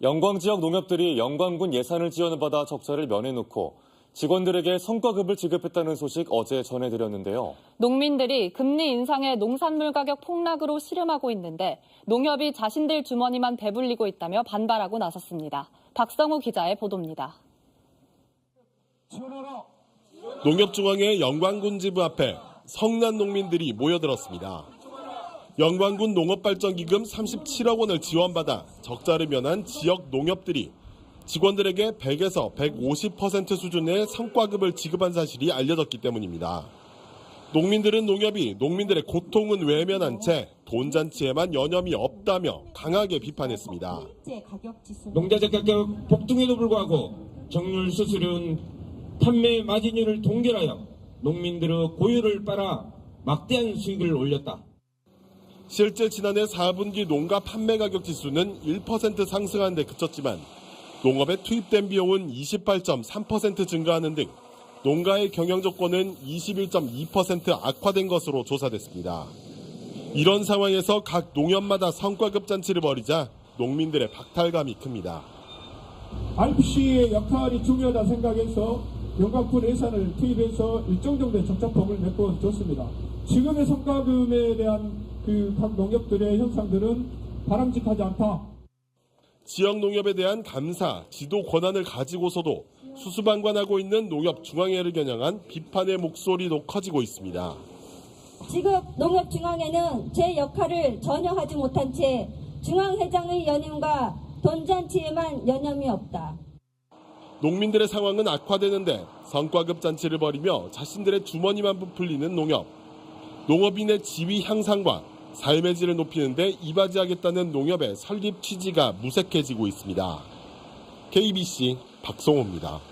영광 지역 농협들이 영광군 예산을 지원을 받아 적자를 면해놓고 직원들에게 성과급을 지급했다는 소식 어제 전해드렸는데요. 농민들이 금리 인상에 농산물 가격 폭락으로 씨름하고 있는데 농협이 자신들 주머니만 배불리고 있다며 반발하고 나섰습니다. 박성우 기자의 보도입니다. 농협중앙회 영광군 지부 앞에 성난 농민들이 모여들었습니다. 영광군 농업발전기금 37억 원을 지원받아 적자를 면한 지역 농협들이 직원들에게 100에서 150% 수준의 성과급을 지급한 사실이 알려졌기 때문입니다. 농민들은 농협이 농민들의 고통은 외면한 채 돈잔치에만 여념이 없다며 강하게 비판했습니다. 농자재 가격 폭등에도 불구하고 정률 수수료는 판매 마진율을 동결하여 농민들의 고유를 빨아 막대한 수익을 올렸다. 실제 지난해 4분기 농가 판매 가격 지수는 1% 상승한 데 그쳤지만 농업에 투입된 비용은 28.3% 증가하는 등 농가의 경영 조건은 21.2% 악화된 것으로 조사됐습니다. 이런 상황에서 각 농협마다 성과급 잔치를 벌이자 농민들의 박탈감이 큽니다. RPC의 역할이 중요하다 생각해서 영광군 예산을 투입해서 일정 정도의 적자폭을 메꿔 줬습니다. 지금의 성과금에 대한 그 각 농협들의 현상들은 바람직하지 않다. 지역 농협에 대한 감사, 지도 권한을 가지고서도 수수방관하고 있는 농협 중앙회를 겨냥한 비판의 목소리도 커지고 있습니다. 지금 농협 중앙회는 제 역할을 전혀 하지 못한 채 중앙회장의 연임과 돈잔치에만 여념이 없다. 농민들의 상황은 악화되는데 성과급 잔치를 벌이며 자신들의 주머니만 부풀리는 농협. 농업인의 지위 향상과 삶의 질을 높이는데 이바지하겠다는 농협의 설립 취지가 무색해지고 있습니다. KBC 박성호입니다.